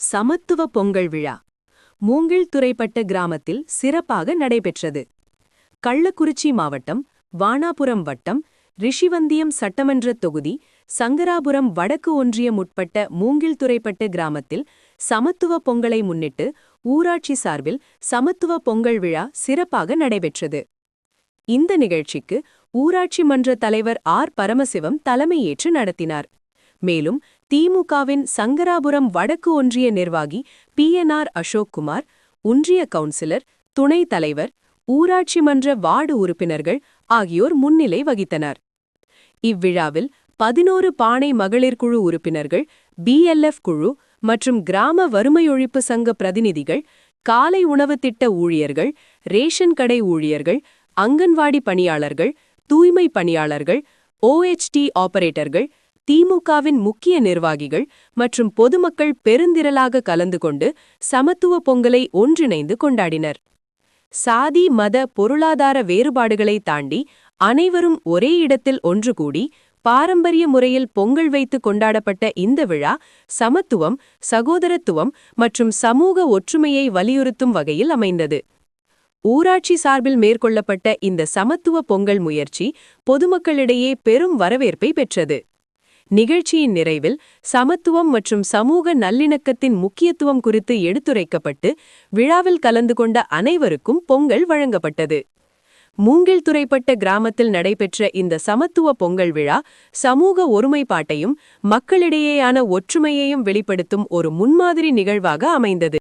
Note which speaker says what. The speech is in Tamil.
Speaker 1: சமத்துவ பொங்கல் விழா. மூங்கில் துறைப்பட்ட கிராமத்தில் சிறப்பாக நடைபெற்றது. கள்ளக்குறிச்சி மாவட்டம் வானாபுரம் வட்டம் ரிஷிவந்தியம் சட்டமன்ற தொகுதி சங்கராபுரம் வடக்கு ஒன்றியம் உட்பட்ட மூங்கில் துறைப்பட்டு கிராமத்தில் சமத்துவ பொங்கலை முன்னிட்டு ஊராட்சி சார்பில் சமத்துவ பொங்கல் விழா சிறப்பாக நடைபெற்றது. இந்த நிகழ்ச்சிக்கு ஊராட்சி மன்ற தலைவர் ஆர். பரமசிவம் தலைமையேற்று நடத்தினார். மேலும் திமுகவின் சங்கராபுரம் வடக்கு ஒன்றிய நிர்வாகி பி என் ஆர் அசோக்குமார் ஒன்றிய கவுன்சிலர் துணைத் தலைவர் ஊராட்சி மன்ற வார்டு உறுப்பினர்கள் ஆகியோர் முன்னிலை வகித்தனர். இவ்விழாவில் பதினோரு பானை மகளிர் குழு உறுப்பினர்கள் பிஎல்எஃப் குழு மற்றும் கிராம வறுமையொழிப்பு சங்க பிரதிநிதிகள் காலை உணவு திட்ட ஊழியர்கள் ரேஷன் கடை ஊழியர்கள் அங்கன்வாடி பணியாளர்கள் தூய்மை பணியாளர்கள் ஓஎச்டி ஆபரேட்டர்கள் திமுகவின் முக்கிய நிர்வாகிகள் மற்றும் பொதுமக்கள் பெருந்திரளாக கலந்து கொண்டு சமத்துவ பொங்கலை ஒன்றிணைந்து கொண்டாடினர். சாதி மத பொருளாதார வேறுபாடுகளை தாண்டி அனைவரும் ஒரே இடத்தில் ஒன்று கூடி பாரம்பரிய முறையில் பொங்கல் வைத்து கொண்டாடப்பட்ட இந்த விழா சமத்துவம் சகோதரத்துவம் மற்றும் சமூக ஒற்றுமையை வலியுறுத்தும் வகையில் அமைந்தது. ஊராட்சி சார்பில் மேற்கொள்ளப்பட்ட இந்த சமத்துவ பொங்கல் முயற்சி பொதுமக்களிடையே பெரும் வரவேற்பை பெற்றது. நிகழ்ச்சியின் நிறைவில் சமத்துவம் மற்றும் சமூக நல்லிணக்கத்தின் முக்கியத்துவம் குறித்து எடுத்துரைக்கப்பட்டு விழாவில் கலந்து கொண்ட அனைவருக்கும் பொங்கல் வழங்கப்பட்டது. மூங்கில் துறைப்பட்ட கிராமத்தில் நடைபெற்ற இந்த சமத்துவ பொங்கல் விழா சமூக ஒருமைப்பாட்டையும் மக்களிடையேயான ஒற்றுமையையும் வெளிப்படுத்தும் ஒரு முன்மாதிரி நிகழ்வாக அமைந்தது.